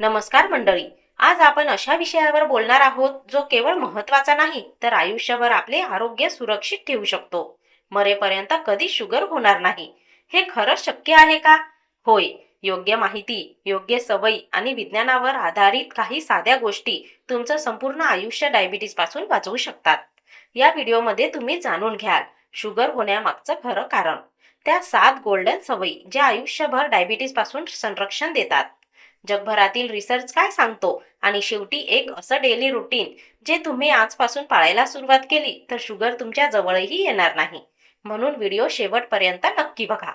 नमस्कार मंडळी. आज आपण अशा विषयावर बोलणार आहोत जो केवळ महत्त्वाचा नाही तर आयुष्यभर आपले आरोग्य सुरक्षित ठेवू शकतो. मरेपर्यंत कधी शुगर होणार नाही. हे खरंच शक्य आहे का? होय. योग्य माहिती योग्य सवयी आणि विज्ञानावर आधारित काही साध्या गोष्टी तुमचं संपूर्ण आयुष्य डायबिटीसपासून वाचवू शकतात. या व्हिडिओमध्ये तुम्ही जाणून घ्याल शुगर होण्यामागचं खरं कारण. त्या सात गोल्डन सवयी ज्या आयुष्यभर डायबिटीसपासून संरक्षण देतात. जगभरातील रिसर्च काय सांगतो? आणि शेवटी एक असं डेली रुटीन जे तुम्ही आजपासून पाळायला सुरुवात केली तर शुगर तुमच्या जवळही येणार नाही. म्हणून व्हिडिओ शेवटपर्यंत नक्की बघा.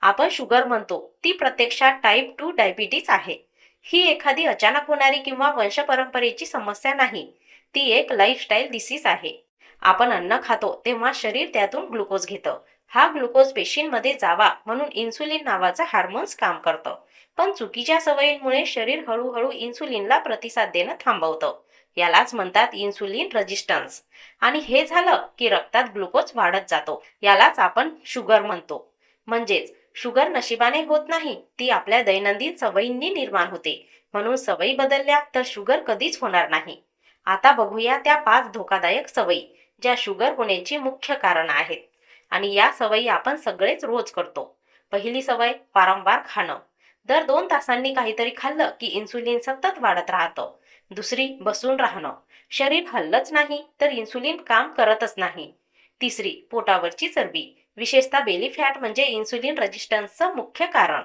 आपण शुगर म्हणतो ती प्रत्यक्षात टाईप टू डायबिटीस आहे. ही एखादी अचानक होणारी किंवा वंशपरंपरेची समस्या नाही. ती एक लाईफस्टाईल डिसीज आहे. आपण अन्न खातो तेव्हा शरीर त्यातून ग्लुकोज घेतं. हा ग्लुकोज पेशींमध्ये जावा म्हणून इन्सुलिन नावाचं हार्मोन्स काम करतं. पण चुकीच्या सवयींमुळे शरीर हळूहळू इन्सुलिनला प्रतिसाद देणं थांबवतं. यालाच म्हणतात इन्सुलिन रेजिस्टन्स. आणि हे झालं की रक्तात ग्लुकोज वाढत जातो. यालाच आपण शुगर म्हणतो. म्हणजेच शुगर नशिबाने होत नाही ती आपल्या दैनंदिन सवयींनी निर्माण होते. म्हणून सवयी बदलल्या तर शुगर कधीच होणार नाही. आता बघूया त्या पाच धोकादायक सवयी ज्या शुगर होण्याची मुख्य कारण आहेत. आणि या सवयी आपण सगळेच रोज करतो. पहिली सवय वारंवार खाणं. दर दोन तासांनी काहीतरी खाल्लं की इन्सुलिन सतत वाढत राहतं. दुसरी बसून राहणं. शरीर हल्लच नाही तर इन्सुलिन काम करतच नाही. तिसरी पोटावरची चरबी. विशेषतः बेली फॅट म्हणजे इन्सुलिन रेजिस्टन्सचं मुख्य कारण.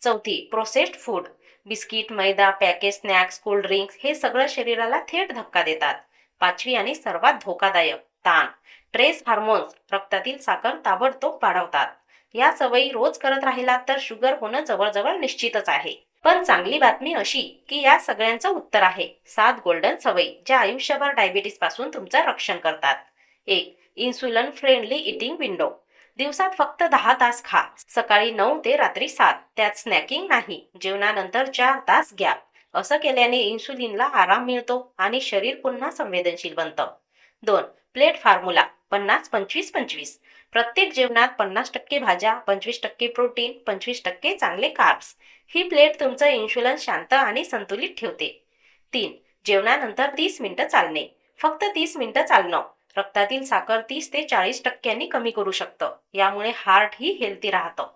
चौथी प्रोसेस्ड फूड बिस्किट मैदा पॅकेज स्नॅक्स कोल्ड ड्रिंक्स हे सगळं शरीराला थेट धक्का देतात. पाचवी आणि सर्वात धोकादायक ताण. ट्रेस हार्मोन्स रक्तातील साखर ताबडतोब वाढवतात. या सवयी रोज करत राहिला तर शुगर होणं जवळजवळ निश्चितच आहे. पण चांगली बातमी अशी की या सगळ्यांचं उत्तर आहे. सात गोल्डन सवयी ज्या आयुष्यभर डायबिटीसपासून तुमचं रक्षण करतात. एक इन्सुलिन फ्रेंडली इटिंग विंडो दिवसात फक्त दहा तास खा. सकाळी नऊ ते रात्री सात. त्यात स्नॅकिंग नाही. जेवणानंतर चार तास घ्या. असं केल्याने इन्सुलिनला आराम मिळतो आणि शरीर पुन्हा संवेदनशील बनतं. दोन. प्लेट फार्मुला पन्नास पंचवीस पंचवीस. प्रत्येक जेवणात पन्नास टक्के भाज्या पंचवीस टक्के प्रोटीन पंचवीस टक्के चांगले कार्ब्स ही प्लेट तुमचं इन्शुलन शांत आणि संतुलित ठेवते. तीन. जेवणानंतर तीस मिनिटं चालणे. फक्त तीस मिनिटं चालणं. रक्तातील साखर तीस ते चाळीस टक्क्यांनी कमी करू शकतं. यामुळे हार्ट ही हेल्थी राहतं.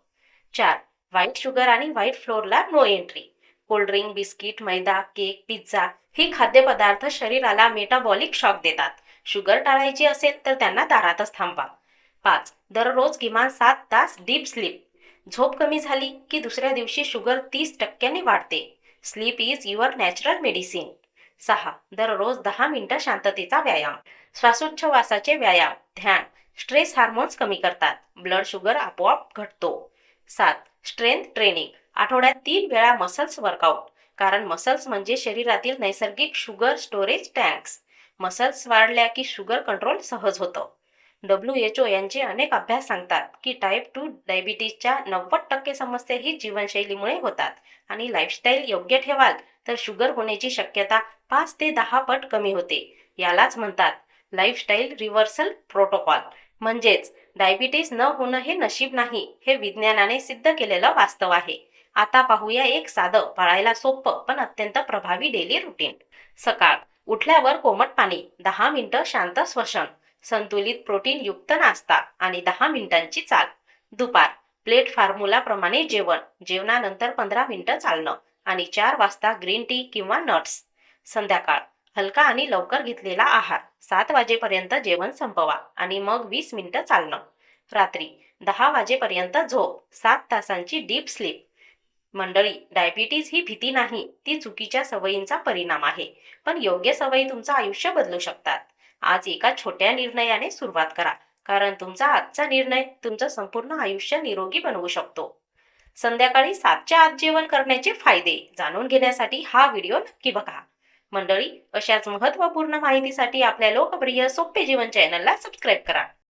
चार. व्हाईट शुगर आणि व्हाईट फ्लोअरला no entry cold drink biscuit मैदा केक पिझ्झा ही खाद्यपदार्थ शरीराला मेटाबॉलिक शॉक देतात. शुगर टाळायची असेल तर त्यांना दारातच थांबवा. पाच दररोज किमान सात तास डीप स्लीप. झोप कमी झाली की दुसऱ्या दिवशी शुगर तीस टक्क्यांनी वाढते. Sleep is your natural medicine. सहा दररोज दहा मिनिटं शांततेचा व्यायाम. श्वासोच्छवासाचे व्यायाम ध्यान स्ट्रेस हार्मोन्स कमी करतात. ब्लड शुगर आपोआप घटतो. सात स्ट्रेंथ ट्रेनिंग. आठवड्यात तीन वेळा मसल्स वर्कआउट. कारण मसल्स म्हणजे शरीरातील नैसर्गिक शुगर स्टोरेज टँक्स. मसल्स वाढल्या की शुगर कंट्रोल सहज होतं. डब्ल्यू एच ओ यांचे अनेक अभ्यास सांगतात की टाईप टू डायबिटीजच्या नव्वद टक्के समस्या ही जीवनशैलीमुळे होतात आणि लाईफस्टाईल योग्य ठेवाल तर शुगर होण्याची शक्यता पाच ते दहा पट कमी होते. यालाच म्हणतात लाईफस्टाईल रिव्हर्सल प्रोटोकॉल म्हणजेच डायबिटीज न होणं हे नशीब नाही हे विज्ञानाने सिद्ध केलेलं वास्तव आहे. आता पाहूया एक साधं पाळायला सोपं पण अत्यंत प्रभावी डेली रुटीन सकाळ उठल्यावर कोमट पाणी दहा मिनिटं शांत श्वसन संतुलित प्रोटीन युक्त नाश्ता आणि दहा मिनिटांची चाल. दुपार प्लेट फॉर्म्युलाप्रमाणे जेवण जेवणानंतर पंधरा मिनिटं चालणं आणि चार वाजता ग्रीन टी किंवा नट्स. संध्याकाळ हलका आणि लवकर घेतलेला आहार सात वाजेपर्यंत जेवण संपवा आणि मग वीस मिनिटं चालणं. रात्री दहा वाजेपर्यंत झोप सात तासांची डीप स्लीप. मंडळी डायबिटीज ही भीती नाही ती चुकीच्या सवयींचा परिणाम आहे. पण योग्य सवयी तुमचं आयुष्य बदलू शकतात. आज एका छोट्या निर्णयाने सुरुवात करा. कारण तुमचा आजचा निर्णय तुमचं संपूर्ण आयुष्य निरोगी बनवू शकतो. संध्याकाळी सातच्या आत जेवण करण्याचे फायदे जाणून घेण्यासाठी हा व्हिडिओ नक्की बघा. मंडळी अशाच महत्त्वपूर्ण माहितीसाठी आपल्या लोकप्रिय सोपे जीवन चॅनलला सबस्क्राईब करा.